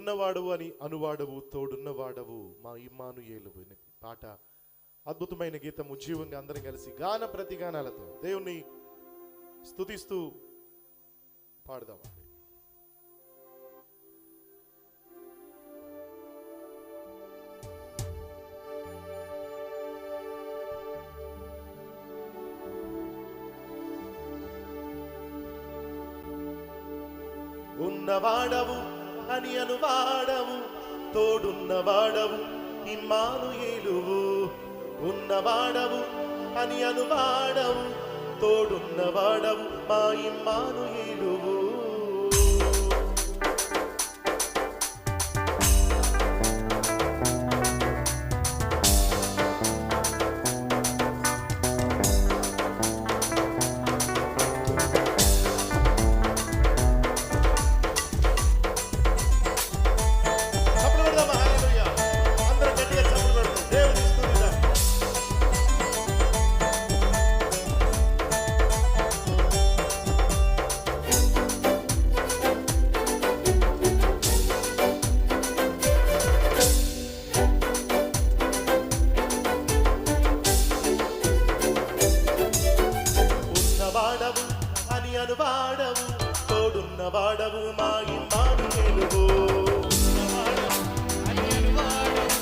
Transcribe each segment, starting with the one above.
ఉన్నవాడవు అని అనువాడవు తోడున్నవాడవు. మా ఇమ్మానుయేలు పాట అద్భుతమైన గీతము. జీవంగా అందరం కలిసి గాన ప్రతిగానాలతో దేవుణ్ణి స్థుతిస్తూ పాడదామండి. ఉన్నవాడవు అని అనువాడవు తోడున్నవాడవు ఇమ్మానుయేలువు ఉన్నవాడవు అని అనువాడవు తోడున్నవాడవు మా ఇమ్మానుయేలువు అని అనువాడవు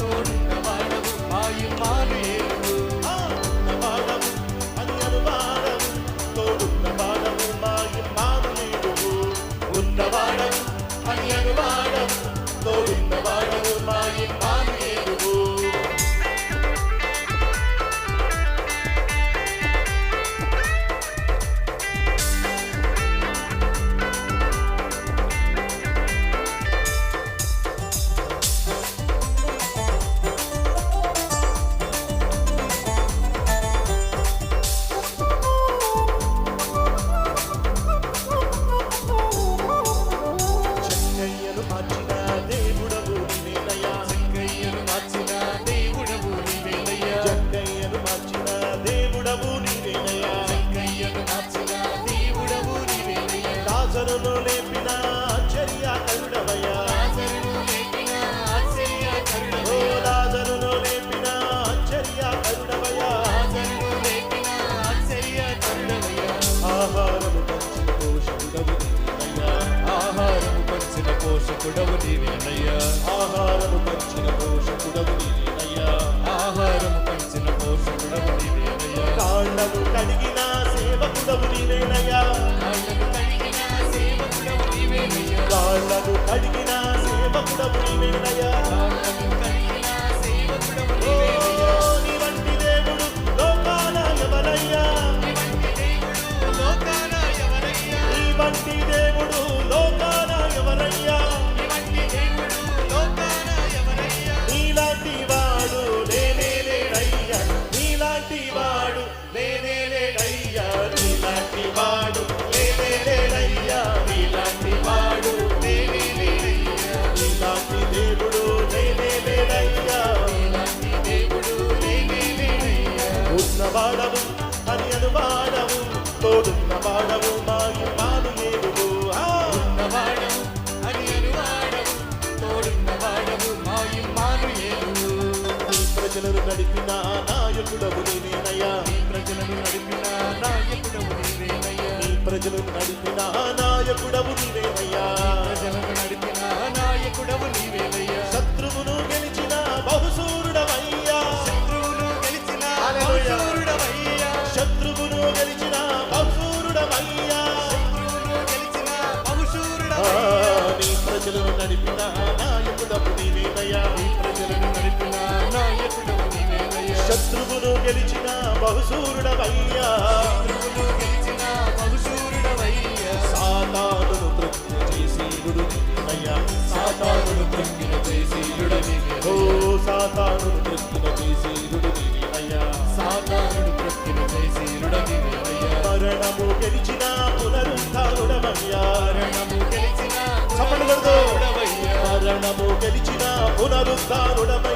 తోడున్నవాడవు మా ఇమ్మానుయేలువు ఆ, ఉన్నవాడవు అని అనువాడవు తోడున్నవాడవు మా ఇమ్మానుయేలువు పోషకుడవు నీవేనయ్యా ఆహారము పంచిన పోషకుడవు నీవేనయ్యా ఆహారము పంచిన పోషకుడవు నీవేనయ్యా కాళ్ళను కడిగిన సేవకుడవు నీవేనయ్యా కాళ్ళను కడిగిన సేవకుడవు నీవేనయ్యా ఓ, అనువాడవు తోడున్న మా ఇమ్మాను ఏడువు ఆ నీ ప్రజలను నడిపిన నాయకుడవు నీవేనయ్యా నీ ప్రజలను నడిపిన నాయకుడవు నీవేనయ్యా శత్రువును గెలిచిన ప్రజలను నడిపిన నాయకుడవు నీవేనయ్యా నీ ప్రజలను నడిపిన శత్రువును గెలిచిన బహుశూరుడవయ్యా. సాతానును త్రొక్కిన చేసీయుడు నీవేనయ్యా సాతానును త్రొక్కిన చేసీయుడు ఓ సాతానును త్రొక్కిన చేసీయుడు నీవేనయ్యా మరణము గెలిచి మరణము గెలిచిన పునరుద్ధారుడవయ్యా